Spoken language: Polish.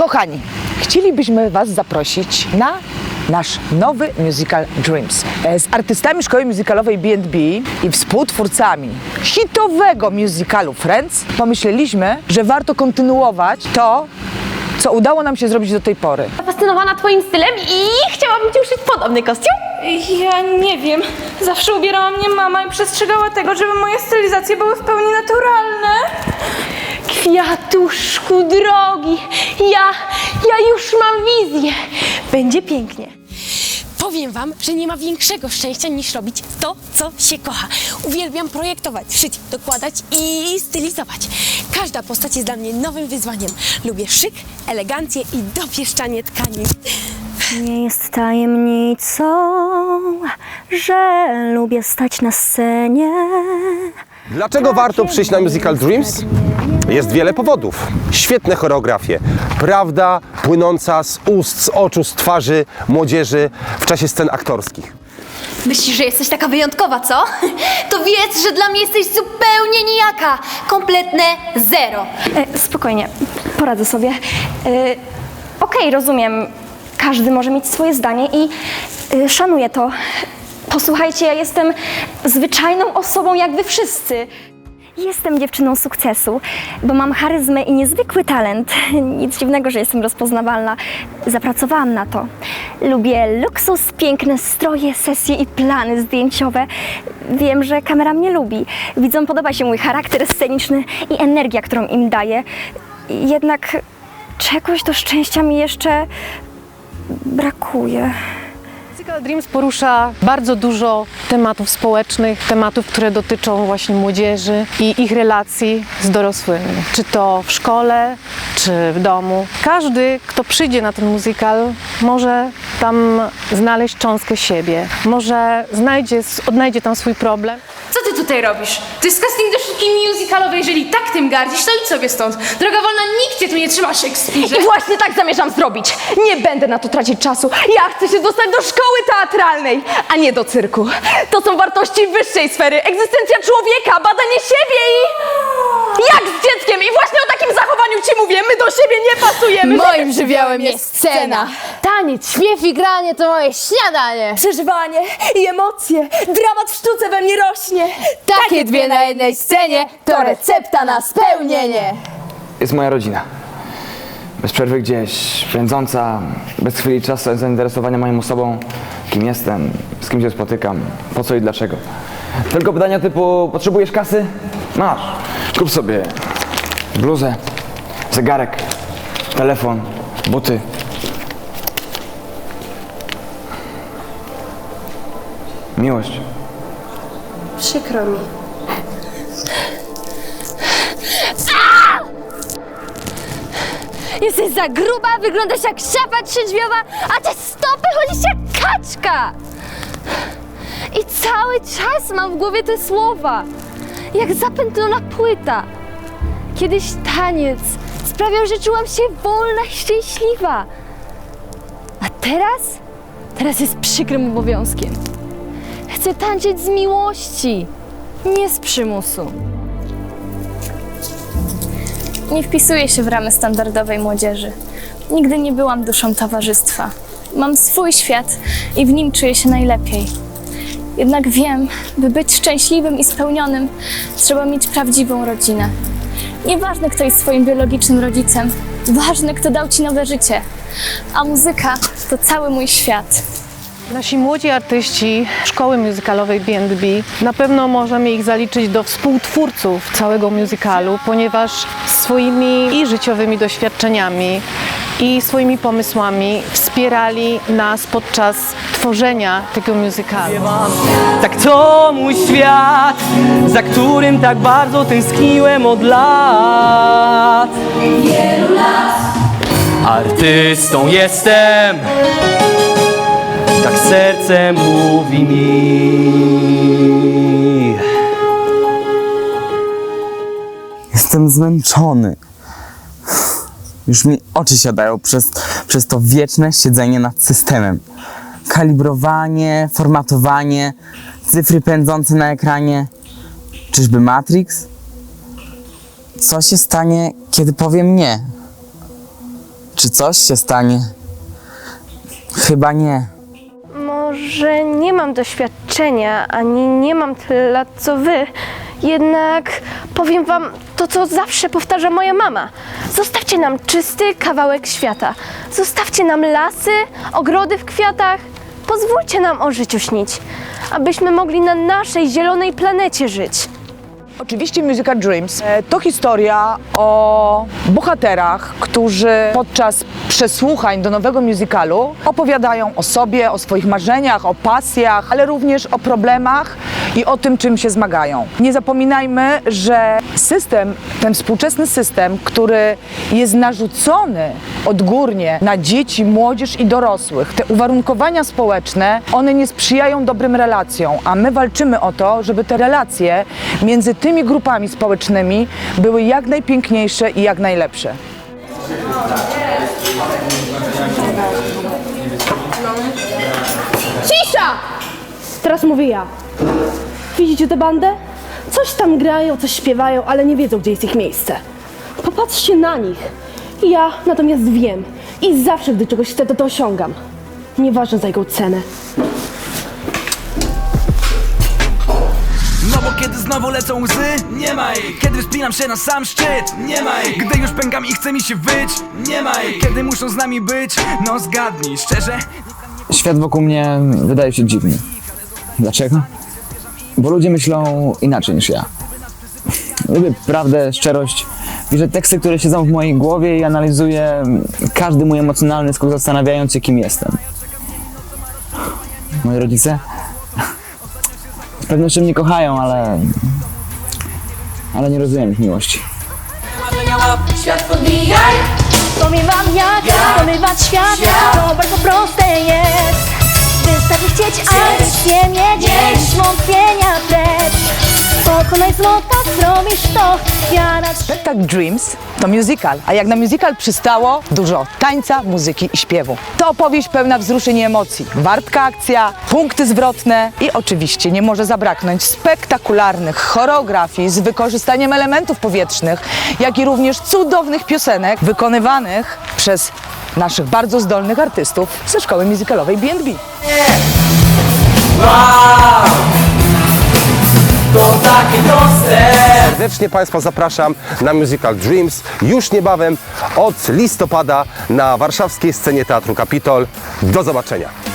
Kochani, chcielibyśmy Was zaprosić na nasz nowy musical Dreams. E, Z artystami szkoły musicalowej B&B i współtwórcami hitowego musicalu Friends pomyśleliśmy, że warto kontynuować to, co udało nam się zrobić do tej pory. Fascynowana twoim stylem i chciałabym ci uszyć podobny kostium. Ja nie wiem. Zawsze ubierała mnie mama i przestrzegała tego, żeby moje stylizacje były w pełni naturalne. Kwiatuszku drogi, ja, ja już mam wizję. Będzie pięknie. Powiem wam, że nie ma większego szczęścia niż robić to, co się kocha. Uwielbiam projektować, szyć, dokładać i stylizować. Każda postać jest dla mnie nowym wyzwaniem. Lubię szyk, elegancję i dopieszczanie tkanin. Nie jest tajemnicą, że lubię stać na scenie. Dlaczego warto przyjść na musical Dreams? Jest wiele powodów. Świetne choreografie, prawda płynąca z ust, z oczu, z twarzy młodzieży w czasie scen aktorskich. Myślisz, że jesteś taka wyjątkowa, co? To wiedz, że dla mnie jesteś zupełnie nijaka. Kompletne zero. E, spokojnie, poradzę sobie. E, Okej, rozumiem. Każdy może mieć swoje zdanie i e, szanuję to. Posłuchajcie, ja jestem zwyczajną osobą jak wy wszyscy. Jestem dziewczyną sukcesu, bo mam charyzmę i niezwykły talent. Nic dziwnego, że jestem rozpoznawalna. Zapracowałam na to. Lubię luksus, piękne stroje, sesje i plany zdjęciowe. Wiem, że kamera mnie lubi. Widzom podoba się mój charakter sceniczny i energia, którą im daję. Jednak czegoś do szczęścia mi jeszcze brakuje. Musical Dreams porusza bardzo dużo tematów społecznych, tematów, które dotyczą właśnie młodzieży i ich relacji z dorosłymi. Czy to w szkole, czy w domu. Każdy, kto przyjdzie na ten musical, może tam znaleźć cząstkę siebie. Może znajdzie, odnajdzie tam swój problem. Co ty tutaj robisz? To jest casting do sztuki musicalowej. Jeżeli tak tym gardzisz, to idź sobie stąd. Droga wolna, nikt cię tu nie trzyma, Szekspirze. I właśnie tak zamierzam zrobić. Nie będę na to tracić czasu. Ja chcę się dostać do szkoły teatralnej, a nie do cyrku. To są wartości wyższej sfery. Egzystencja człowieka, badanie siebie i... Jak z dzieckiem! I właśnie o takim zachowaniu ci mówię. My do siebie nie pasujemy. Moim żywiołem jest scena. Taniec, śpiew i granie to moje śniadanie. Przeżywanie i emocje. Dramat w sztuce we mnie rośnie. Takie dwie na jednej scenie to recepta na spełnienie. jest moja rodzina. Bez przerwy gdzieś, pędząca, bez chwili czasu zainteresowania moją osobą, kim jestem, z kim się spotykam, po co i dlaczego. Tylko pytania typu, potrzebujesz kasy? Masz. Kup sobie bluzę, zegarek, telefon, buty. Miłość. Przykro mi. Jesteś za gruba, wyglądasz jak szafa trzydźwiowa, a te stopy chodzisz jak kaczka! I cały czas mam w głowie te słowa, jak zapętlona płyta. Kiedyś taniec sprawiał, że czułam się wolna i szczęśliwa. A teraz? Teraz jest przykrym obowiązkiem. Chcę tańczyć z miłości, nie z przymusu. Nie wpisuję się w ramy standardowej młodzieży. Nigdy nie byłam duszą towarzystwa. Mam swój świat i w nim czuję się najlepiej. Jednak wiem, by być szczęśliwym i spełnionym, trzeba mieć prawdziwą rodzinę. Nieważne, kto jest swoim biologicznym rodzicem, ważne, kto dał ci nowe życie. A muzyka to cały mój świat. Nasi młodzi artyści szkoły musicalowej B&B na pewno możemy ich zaliczyć do współtwórców całego musicalu, ponieważ swoimi i życiowymi doświadczeniami i swoimi pomysłami wspierali nas podczas tworzenia tego musicalu. Tak to mój świat, za którym tak bardzo tęskniłem od lat. Wielu lat. Artystą jestem, tak serce mówi mi. Jestem zmęczony. Już mi oczy siadają przez, przez to wieczne siedzenie nad systemem. Kalibrowanie, formatowanie, cyfry pędzące na ekranie. Czyżby Matrix? Co się stanie, kiedy powiem nie? Czy coś się stanie? Chyba nie. Może nie mam doświadczenia, ani nie mam tyle lat co wy. Jednak powiem wam to, co zawsze powtarza moja mama. Zostawcie nam czysty kawałek świata. Zostawcie nam lasy, ogrody w kwiatach. Pozwólcie nam o życiu śnić, abyśmy mogli na naszej zielonej planecie żyć. Oczywiście Musical Dreams e, to historia o bohaterach, którzy podczas przesłuchań do nowego musicalu opowiadają o sobie, o swoich marzeniach, o pasjach, ale również o problemach i o tym, czym się zmagają. Nie zapominajmy, że system, ten współczesny system, który jest narzucony odgórnie na dzieci, młodzież i dorosłych, te uwarunkowania społeczne, one nie sprzyjają dobrym relacjom, a my walczymy o to, żeby te relacje między tymi grupami społecznymi były jak najpiękniejsze i jak najlepsze. Cisza! Teraz mówię ja. Widzicie tę bandę? Coś tam grają, coś śpiewają, ale nie wiedzą, gdzie jest ich miejsce. Popatrzcie na nich. Ja natomiast wiem. I zawsze, gdy czegoś chcę, to to osiągam. Nieważne za jaką cenę. No bo kiedy znowu lecą łzy, nie ma ich Kiedy wspinam się na sam szczyt, nie ma ich Gdy już pękam i chce mi się wyć, nie ma ich Kiedy muszą z nami być, no zgadnij szczerze Świat wokół mnie wydaje się dziwny. Dlaczego? Bo ludzie myślą inaczej niż ja. Lubię prawdę, szczerość. Piszę teksty, które siedzą w mojej głowie i analizuję każdy mój emocjonalny skok, zastanawiając się, kim jestem. Moi rodzice z pewnością mnie kochają, ale... ale nie rozumiem ich miłości. Świat podbijaj wam jak pomywać świat To bardzo Pokonaj zło, tak zrobisz to Wiara Spektakl Dreams to musical, a jak na musical przystało, dużo tańca, muzyki i śpiewu. To opowieść pełna wzruszeń i emocji, wartka akcja, punkty zwrotne i oczywiście nie może zabraknąć spektakularnych choreografii z wykorzystaniem elementów powietrznych, jak i również cudownych piosenek wykonywanych przez naszych bardzo zdolnych artystów ze szkoły musicalowej B&B. To takie proste Serdecznie Państwa zapraszam na musical Dreams już niebawem od listopada na warszawskiej scenie Teatru Kapitol. Do zobaczenia.